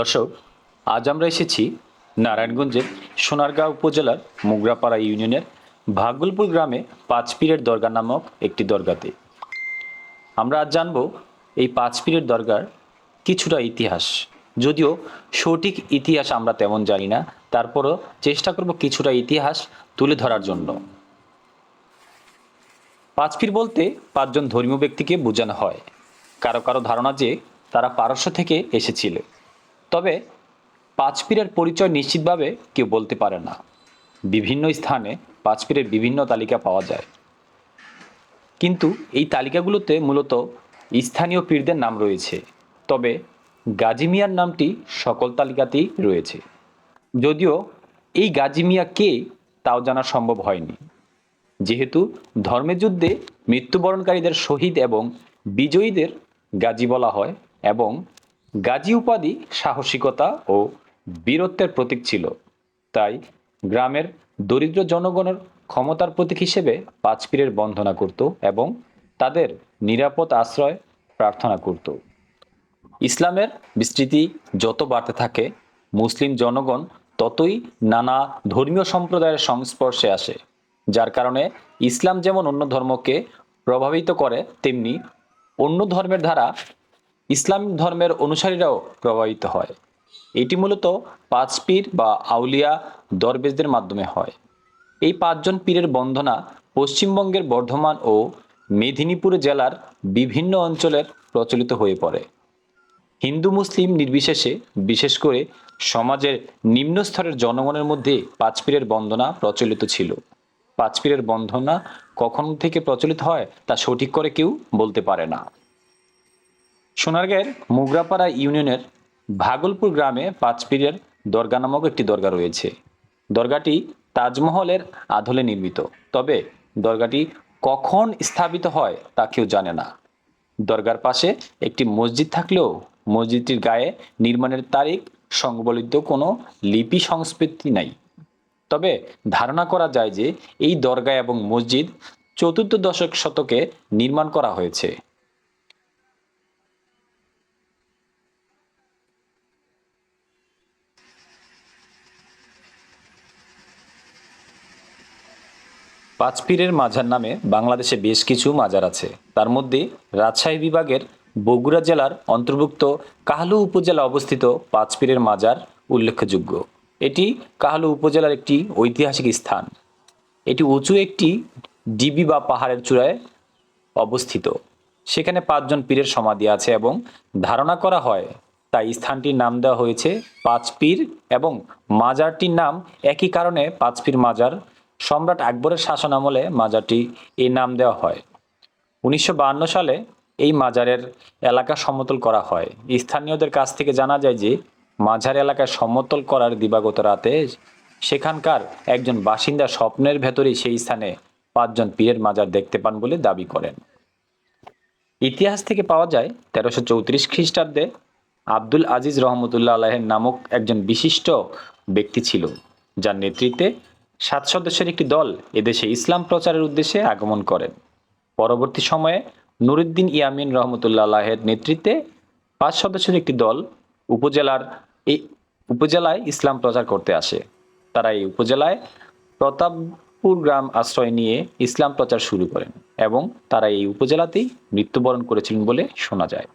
দর্শক, আজ আমরা এসেছি নারায়ণগঞ্জের সোনারগাঁও উপজেলার মুগরাপাড়া ইউনিয়নের ভাগলপুর গ্রামে পাঁচপীরের দরগা নামক একটি দরগাতে। আমরা আজ জানব এই পাঁচপীরের দরগার কিছুটা ইতিহাস। যদিও সঠিক ইতিহাস আমরা তেমন জানি না, তারপরও চেষ্টা করব কিছুটা ইতিহাস তুলে ধরার জন্য। পাঁচপীর বলতে পাঁচজন ধর্মীয় ব্যক্তিকে বোঝানো হয়। কারও কারও ধারণা যে তারা পারস্য থেকে এসেছিল। তবে পাঁচপীরের পরিচয় নিশ্চিতভাবে কেউ বলতে পারে না। বিভিন্ন স্থানে পাঁচপীরের বিভিন্ন তালিকা পাওয়া যায়। কিন্তু এই তালিকাগুলোতে মূলত স্থানীয় পীরদের নাম রয়েছে। তবে গাজী মিয়ার নামটি সকল তালিকাতেই রয়েছে। যদিও এই গাজী মিয়া কে তাও জানা সম্ভব হয়নি। যেহেতু ধর্মের যুদ্ধে মৃত্যুবরণকারীদের শহীদ এবং বিজয়ীদের গাজী বলা হয় এবং গাজী উপাধি, সাহসিকতা ও বীরত্বের প্রতীক ছিল। তাই গ্রামের দরিদ্র জনগণের ক্ষমতার প্রতীক হিসেবে পাঁচপীরের বন্দনা করত এবং তাদের নিরাপদ আশ্রয় প্রার্থনা করত। ইসলামের বিস্তৃতি যত বাড়তে থাকে, মুসলিম জনগণ ততই নানা ধর্মীয় সম্প্রদায়ের সংস্পর্শে আসে, যার কারণে ইসলাম যেমন অন্য ধর্মকে প্রভাবিত করে, তেমনি অন্য ধর্মের দ্বারা ইসলাম ধর্মের অনুসারীরাও প্রভাবিত হয়। এটি মূলত পাঁচ পীর বা আউলিয়া দরবেজদের মাধ্যমে হয়। এই পাঁচজন পীরের বন্ধনা পশ্চিমবঙ্গের বর্ধমান ও মেদিনীপুর জেলার বিভিন্ন অঞ্চলের প্রচলিত হয়ে পড়ে। হিন্দু মুসলিম নির্বিশেষে, বিশেষ করে সমাজের নিম্ন স্তরের জনগণের মধ্যে পাঁচপীরের বন্দনা প্রচলিত ছিল। পাঁচপীরের বন্ধনা কখন থেকে প্রচলিত হয় তা সঠিক করে কেউ বলতে পারে না। সোনারগাঁয়ের মুগরাপাড়া ইউনিয়নের ভাগলপুর গ্রামে পাঁচপীরের দরগা নামক একটি দরগা রয়েছে। দরগাটি তাজমহলের আধলে নির্মিত। তবে দরগাটি কখন স্থাপিত হয় তা কেউ জানে না। দরগার পাশে একটি মসজিদ থাকলেও মসজিদটির গায়ে নির্মাণের তারিখ সংবলিত কোনো লিপি সংস্কৃতি নাই। তবে ধারণা করা যায় যে এই দরগা এবং মসজিদ চতুর্থ দশক শতকে নির্মাণ করা হয়েছে। পাঁচপীরের মাজার নামে বাংলাদেশে বেশ কিছু মাজার আছে। তার মধ্যে রাজশাহী বিভাগের বগুড়া জেলার অন্তর্ভুক্ত কাহলু উপজেলা অবস্থিত পাঁচপীরের মাজার উল্লেখযোগ্য। এটি কাহলু উপজেলার একটি ঐতিহাসিক স্থান। এটি উঁচু একটি ডিবি বা পাহাড়ের চূড়ায় অবস্থিত। সেখানে পাঁচজন পীরের সমাধি আছে এবং ধারণা করা হয়, তাই স্থানটির নাম দেওয়া হয়েছে পাঁচ পীর এবং মাজারটির নাম একই কারণে পাঁচ পীর মাজার সম্রাট আকবরের শাসনামলে মাজারটি এই নাম দেওয়া হয়। উনিশশো সালে এই মাজারের এলাকা সমতল করা হয়। স্থানীয়দের কাছ থেকে জানা যায় যে, মাঝার এলাকায় সমতল করার দিবাগত রাতে সেখানকার একজন বাসিন্দা স্বপ্নের ভেতরেই সেই স্থানে পাঁচজন পীরের মাজার দেখতে পান বলে দাবি করেন। ইতিহাস থেকে পাওয়া যায়, তেরোশো চৌত্রিশ খ্রিস্টাব্দে আব্দুল আজিজ রহমতুল্লাহ আলাহের নামক একজন বিশিষ্ট ব্যক্তি ছিল, যার নেতৃত্বে সাত সদস্যের একটি দল এদেশে ইসলাম প্রচারের উদ্দেশ্যে আগমন করেন পরবর্তী সময়ে নুরুদ্দিন ইয়ামিন রহমতুল্লাহ আলাহের নেতৃত্বে পাঁচ সদস্যের একটি দল উপজেলার এই উপজেলায় ইসলাম প্রচার করতে আসে। তারা এই উপজেলায় প্রতাপপুর গ্রাম আশ্রয় নিয়ে ইসলাম প্রচার শুরু করেন এবং তারা এই উপজেলাতেই মৃত্যুবরণ করেছিলেন বলে শোনা যায়।